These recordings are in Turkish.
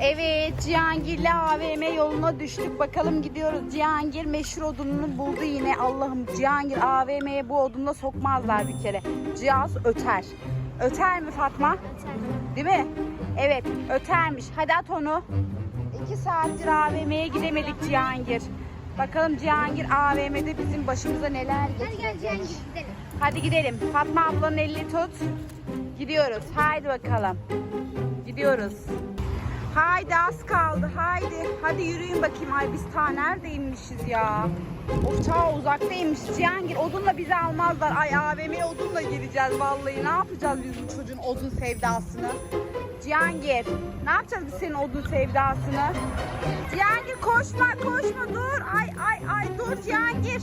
Evet Cihangir'le AVM yoluna düştük. Bakalım gidiyoruz. Cihangir meşhur odununu buldu yine. Allah'ım Cihangir AVM'ye bu odunla sokmazlar bir kere. Cihaz öter. Öter mi Fatma? Değil mi? Evet ötermiş. Hadi at onu. İki saattir AVM'ye gidemedik Cihangir. Bakalım Cihangir AVM'de bizim başımıza neler Hadi gel getirecek. Cihangir gidelim. Hadi gidelim. Fatma ablanın elini tut. Gidiyoruz. Haydi bakalım. Gidiyoruz. Haydi az kaldı. Haydi. Hadi yürüyün bakayım. Ay biz ta neredeymişiz ya? Of ta uzaktaymış. Cihangir odunla bizi almazlar. Ay AVM'ye odunla gireceğiz vallahi. Ne yapacağız biz bu çocuğun odun sevdasını? Cihangir ne yapacağız biz senin odun sevdasını? Cihangir koşma koşma dur. Ay ay ay dur Cihangir.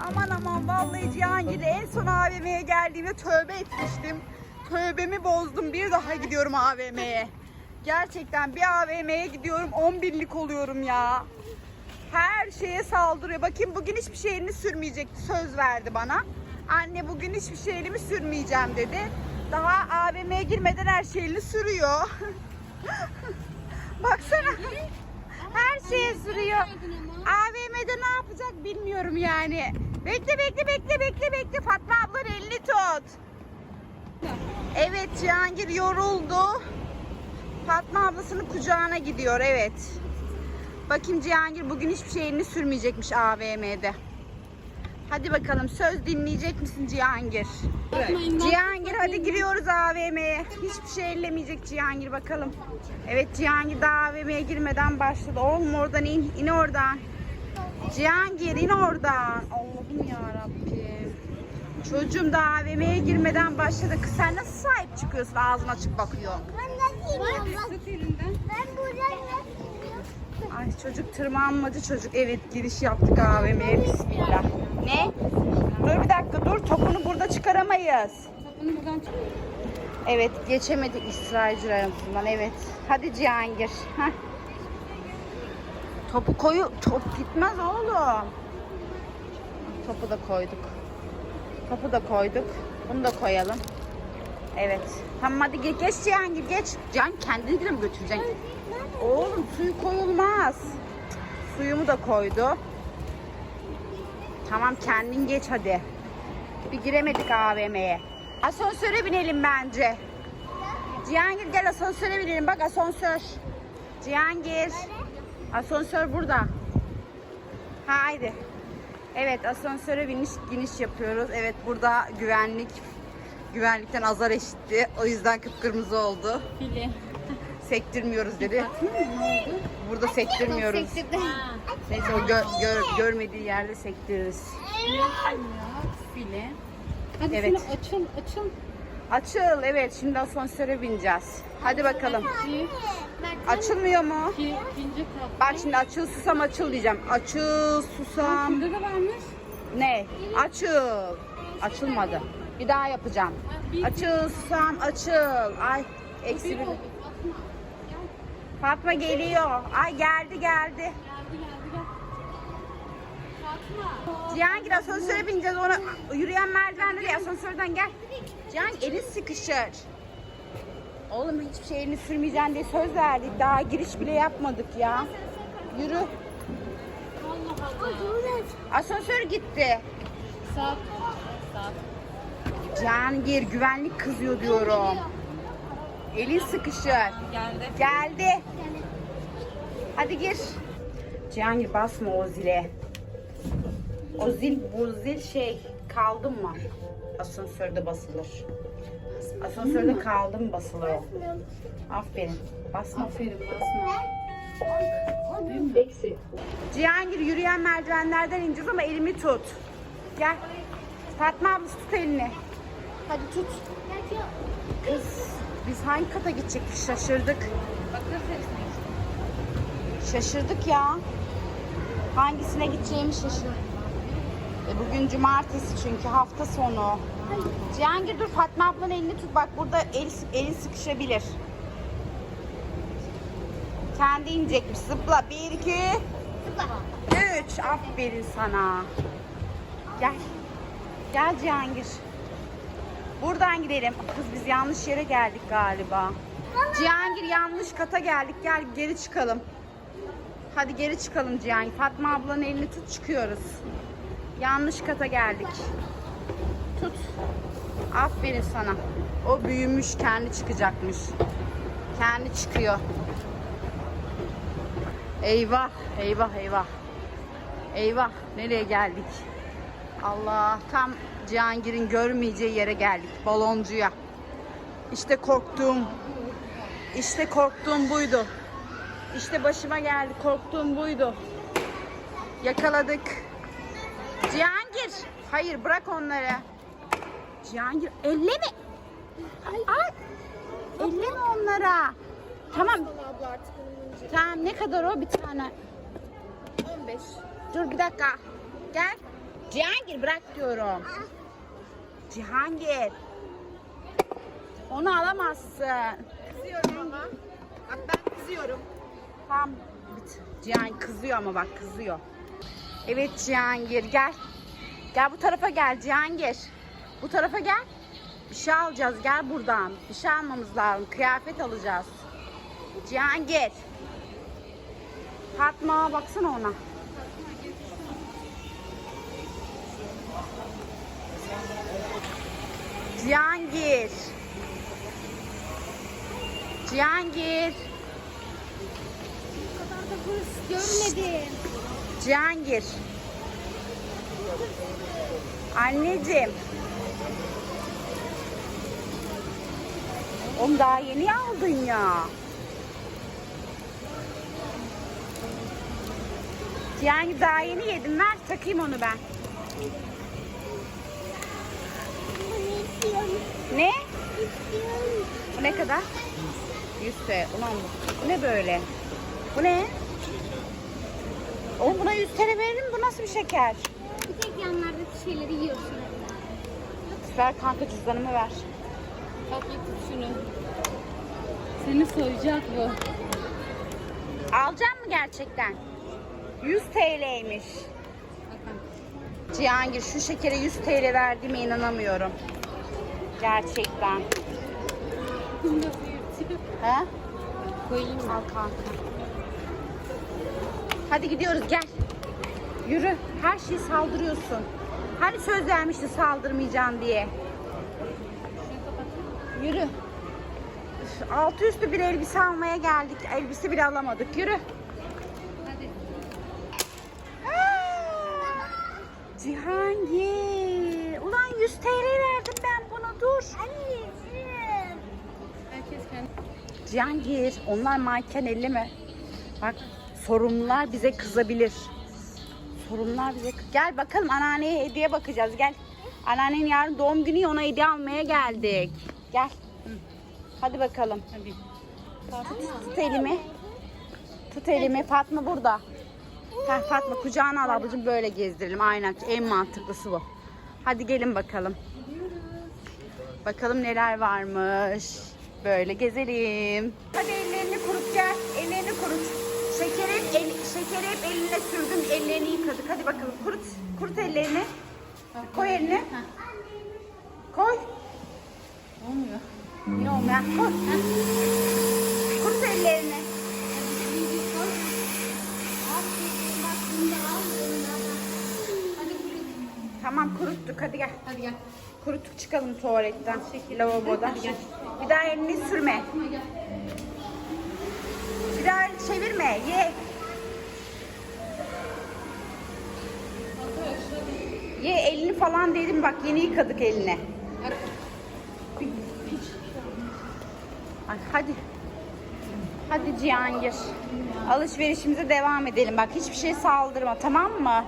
Aman aman vallahi Cihangir en son AVM'ye geldiğimde tövbe etmiştim. Tövbemi bozdum. Bir daha gidiyorum AVM'ye. Gerçekten bir AVM'ye gidiyorum 11'lik oluyorum ya. Her şeye saldırıyor. Bakayım bugün hiçbir şeyini sürmeyecekti. Söz verdi bana. Anne bugün hiçbir şeyimi sürmeyeceğim dedi. Daha AVM'ye girmeden her şeyini sürüyor. Baksana. Her şeye sürüyor. AVM'de ne yapacak bilmiyorum yani. Bekle bekle bekle bekle bekle. Fatma ablanın elini tut. Evet Cihangir yoruldu. Fatma ablasının kucağına gidiyor evet. Bakayım Cihangir bugün hiçbir şeyini sürmeyecekmiş AVM'de. Hadi bakalım söz dinleyecek misin Cihangir? Cihangir hadi giriyoruz AVM'ye. Hiçbir şey ellemeyecek Cihangir bakalım. Evet Cihangir daha AVM'ye girmeden başladı. Oğlum oradan in, in oradan. Cihangir in oradan. Allah'ım ya Rabbim. Çocuğum da AVM'ye girmeden başladı. Kız sen nasıl sahip çıkıyorsun ağzın açık bakıyorsun? Ben buradan nasıl Ay çocuk tırmanmacı çocuk. Evet giriş yaptık AVM'ye. Bismillah. Ne? Dur bir dakika dur. Topunu burada çıkaramayız. Topunu buradan çık. Evet geçemedik İsrailciler arasından. Evet. Hadi Cihangir. Heh. Topu koyu. Top gitmez oğlum. Topu da koyduk. Topu da koyduk. Bunu da koyalım. Evet. Tamam hadi geç, geç Cihangir geç. Cihan kendini bile mi götüreceksin? Oğlum suyu koyulmaz. Suyumu da koydu. Tamam kendin geç hadi. Bir giremedik AVM'ye. Asansöre binelim bence. Cihangir gel asansöre binelim. Bak asansör. Cihangir. Asansör burada. Haydi. Evet asansöre biniş giniş yapıyoruz. Evet burada güvenlik güvenlikten azar eşitti. O yüzden kıpkırmızı oldu. Fili. Sektirmiyoruz dedi. Burada sektirmiyoruz. Neyse o gö- gör- görmediği yerde sektiririz. Fili. Hadi Evet. şunu açıl açıl. Açıl evet şimdi asansöre bineceğiz. Hadi bakalım. Açılmıyor mu? Bak şimdi açıl susam açıl diyeceğim. Açıl susam. Burada da varmış. Ne? Açıl. Açılmadı. Bir daha yapacağım. Açıl susam açıl. Ay eksi bir. Fatma. Gel. Fatma geliyor. Ay geldi geldi. Cihangir asansöre bineceğiz. Ona yürüyen merdivenleri ya, asansörden gel. Cihan elin sıkışır. Oğlum hiçbir şey elini sürmeyeceksin diye söz verdik. Daha giriş bile yapmadık ya. Yürü. Asansör gitti. Saat. Saat. Cihangir güvenlik kızıyor diyorum. Elin sıkışır. Geldi. Geldi. Hadi gir. Cihangir basma o zile. O zil bu zil şey kaldı mı? Asansörde basılır. Asansörde kaldı mı basılır o. Aferin. Basma. Aferin basma. Cihangir yürüyen merdivenlerden ineceğiz ama elimi tut. Gel. Fatma ablası tut elini. Hadi tut. Kız biz hangi kata gidecektik şaşırdık. Bakır Şaşırdık ya. Hangisine gideceğimi şaşırdım. E bugün cumartesi çünkü hafta sonu. Cihangir dur Fatma ablanın elini tut. Bak burada el, elin sıkışabilir. Kendi inecekmiş. Zıpla. Bir, iki, üç. Aferin sana. Gel. Gel Cihangir. Buradan gidelim. Kız biz yanlış yere geldik galiba. Cihangir yanlış kata geldik. Gel geri çıkalım. Hadi geri çıkalım Cihangir. Fatma ablanın elini tut çıkıyoruz. Yanlış kata geldik. Tut. Aferin sana. O büyümüş kendi çıkacakmış. Kendi çıkıyor. Eyvah, eyvah, eyvah. Eyvah, nereye geldik? Allah, tam Cihangir'in görmeyeceği yere geldik. Baloncuya. İşte korktuğum, işte korktuğum buydu. İşte başıma geldi, korktuğum buydu. Yakaladık. Cihangir, hayır bırak onları. Cihangir, elleme. Ay, ay. Elleme onlara. Tamam. Tamam ne kadar o bir tane? 15. Dur bir dakika. Gel. Cihangir bırak diyorum. Cihangir. Onu alamazsın. Kızıyorum ama. Bak ben kızıyorum. Tamam. Bit. Cihangir kızıyor ama bak kızıyor. Evet Cihangir gel. Gel bu tarafa gel Cihangir. Bu tarafa gel. Bir şey alacağız gel buradan. Bir şey almamız lazım. Kıyafet alacağız. Cihangir. Fatma baksana ona. Cihangir. Cihangir. Bu görmedim. Cihangir. Anneciğim. Oğlum daha yeni aldın ya. Cihangir daha yeni yedim. Ver takayım onu ben. Bunu istiyorum. Ne? İstiyorum. Bu ne kadar? 100 TL. Ulan bu, bu ne böyle? Bu ne? Oğlum buna 100 TL veririm. Bu nasıl bir şeker? Bir tek yanlardaki şeyleri yiyorsun. Ver kanka cüzdanımı ver. Tatlı tut şunu. Seni soyacak bu. Alacak mı gerçekten? 100 TL'ymiş. Bakın. Cihangir şu şekere 100 TL verdiğime inanamıyorum. Gerçekten. He? Koyayım mı? Al kanka. Hadi gidiyoruz gel. Yürü. Her şeyi saldırıyorsun. Hani söz vermişti saldırmayacağım diye. Yürü. Üf, Altı üstü bir elbise almaya geldik. Elbise bile alamadık. Yürü. Hadi. Cihangir. Ulan 100 TL verdim dur. Anneciğim. Herkes kendi. Cihangir onlar manken elli mi? Bak sorumlular bize kızabilir. Sorumlular bize Gel bakalım anneanneye hediye bakacağız gel. Anneannenin yarın doğum günü ona hediye almaya geldik. Gel. Hadi bakalım. Hadi. Tut elimi. Tut elimi. Fatma burada. Heh, Fatma kucağına al ablacığım böyle gezdirelim. Aynen en mantıklısı bu. Hadi gelin bakalım. Bakalım neler varmış. Böyle gezelim. Hadi ellerini kurut gel. Ellerini kurut. Şekeri, el, şekeri hep eline sürdün. Ellerini yıkadık. Hadi bakalım kurut. Kurut ellerini. Koy elini. Koy. Olmuyor. Niye olmuyor? Koy. Kurut ellerini. Tamam kuruttuk hadi gel. Hadi gel. Kuruttuk çıkalım tuvaletten, lavabodan. Bir daha elini sürme. Bir daha çevirme, ye. Ye elini falan dedim bak yeni yıkadık elini. Ay, hadi. Hadi Cihangir. Alışverişimize devam edelim. Bak hiçbir şey saldırma tamam mı?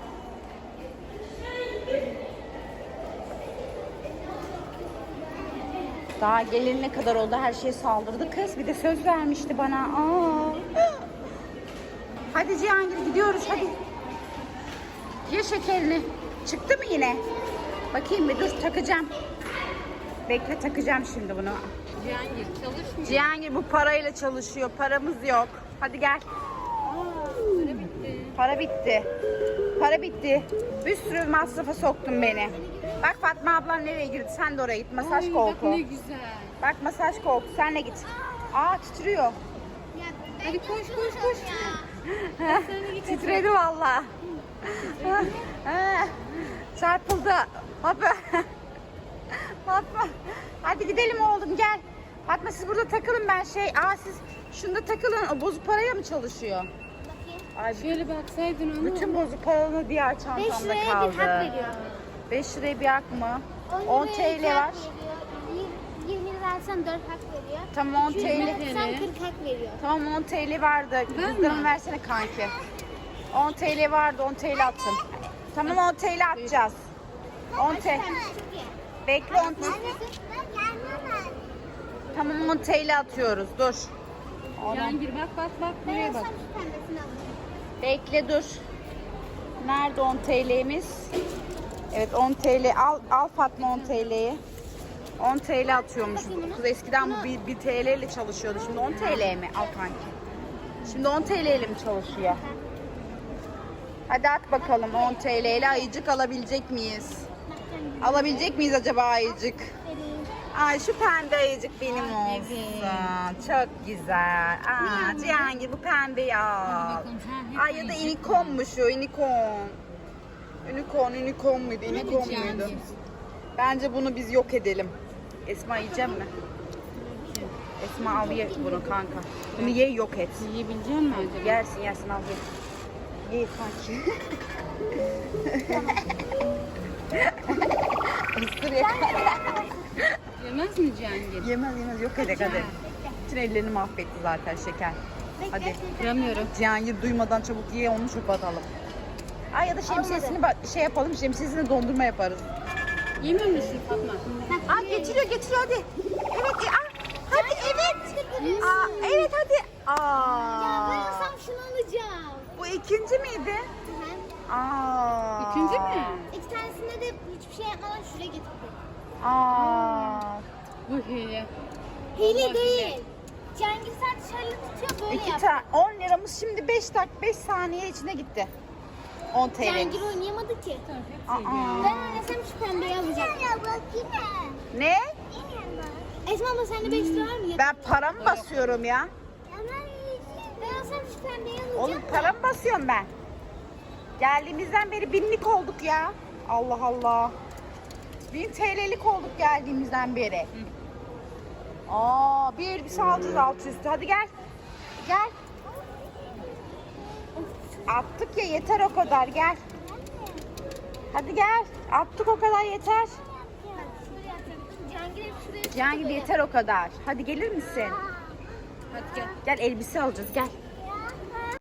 Daha gelene kadar oldu her şey saldırdı kız. Bir de söz vermişti bana. Aa. Hadi Cihangir gidiyoruz hadi. Ye şekerini. Çıktı mı yine? Bakayım bir dur takacağım. Bekle takacağım şimdi bunu. Cihangir çalışmıyor. Cihangir bu parayla çalışıyor. Paramız yok. Hadi gel. Para bitti. Para bitti. Bir sürü masrafa soktun beni. Bak Fatma ablan nereye girdi? Sen de oraya git. Masaj Ay, koltuğu. Bak ne güzel. Bak masaj koltuğu. Senle git. Aa titriyor. Hadi koş koş koş. Titredi valla. Çarpıldı. Hoppa. Fatma. Hadi gidelim oğlum gel. Fatma siz burada takılın ben şey. Aa siz şunda takılın. O bozuk paraya mı çalışıyor? Ay Şöyle baksaydın onu. bütün bozuk paranı diğer 5 çantamda liraya kaldı. bir hak veriyor. 5 liraya bir hak mı? 10 liraya TL iki hak var. veriyor. Yir- 20 lira versen 4 hak veriyor. Tamam 10 200 TL. versen 40 hak veriyor. Tamam 10 TL vardı. Mi? versene kanki. 10 TL vardı 10 TL attım. Tamam 10 TL atacağız. 10 TL. Bekle 10 TL. Tamam 10 TL atıyoruz. Dur. Oradan. Cihangir bak bak bak Ben buraya bak. Bekle dur. Nerede 10 TL'miz? Evet 10 TL. Al, al Fatma 10 TL'yi. 10 TL atıyormuş. Kız eskiden bu 1, 1 TL ile çalışıyordu. Şimdi 10 TL mi? Al kanki. Şimdi 10 TL ile mi çalışıyor? Hadi at bakalım 10 TL ile ayıcık alabilecek miyiz? Alabilecek miyiz acaba ayıcık? Ay şu pembe ayıcık benim Ay, olsun. evet. Çok güzel. Aa, Cihangir bu pembeyi al. Ay ya da ayıcık unicorn mu şu unicorn? Unicorn, unicorn muydu? Unicorn muydu? Bence bunu biz yok edelim. Esma yiyecek mi? Esma al ye bunu kanka. Bunu ye yok et. Yiyebilecek misin acaba? Yersin yersin al ye. Ye kanki. Isır ye. Yemez mi Cihangir? Yemez yemez yok edek hadi. Bütün ellerini mahvetti zaten şeker. Hadi. Kıramıyorum. Cihangir duymadan çabuk ye onu çöpe atalım. Ay ya da şemsiyesini bak- şey yapalım şemsiyesini dondurma yaparız. Yemiyor musun Fatma? Aa getiriyor getiriyor hadi. Evet aa, hadi evet. Aa, evet hadi. Ya ben Aa, olsam şunu alacağım. bu ikinci miydi? Hı. Aa. İkinci mi? İki tanesinde de hiçbir şey yapmadan şuraya getirdim. Aa. Bu hile. Hile değil. Cihangir sadece şöyle tutuyor böyle İki yap. tane 10 liramız şimdi 5 dak 5 saniye içine gitti. 10 TL. Cihangir oynayamadı ki. Aa. Ben oynasam şu pembeyi alacağım. Ya bak yine. Ne? Esma abla sende 5 lira var mı? Ben para mı basıyorum ya? Ben olsam şu pembeyi alacağım. Oğlum para mı basıyorum ben? Geldiğimizden beri binlik olduk ya. Allah Allah. Bin TL'lik olduk geldiğimizden beri. Aa, bir elbise alacağız alt üstü. Hadi gel. Gel. Attık ya yeter o kadar gel. Hadi gel. Attık o kadar yeter. Cihangir yeter o kadar. Hadi gelir misin? Hadi gel. Gel elbise alacağız gel.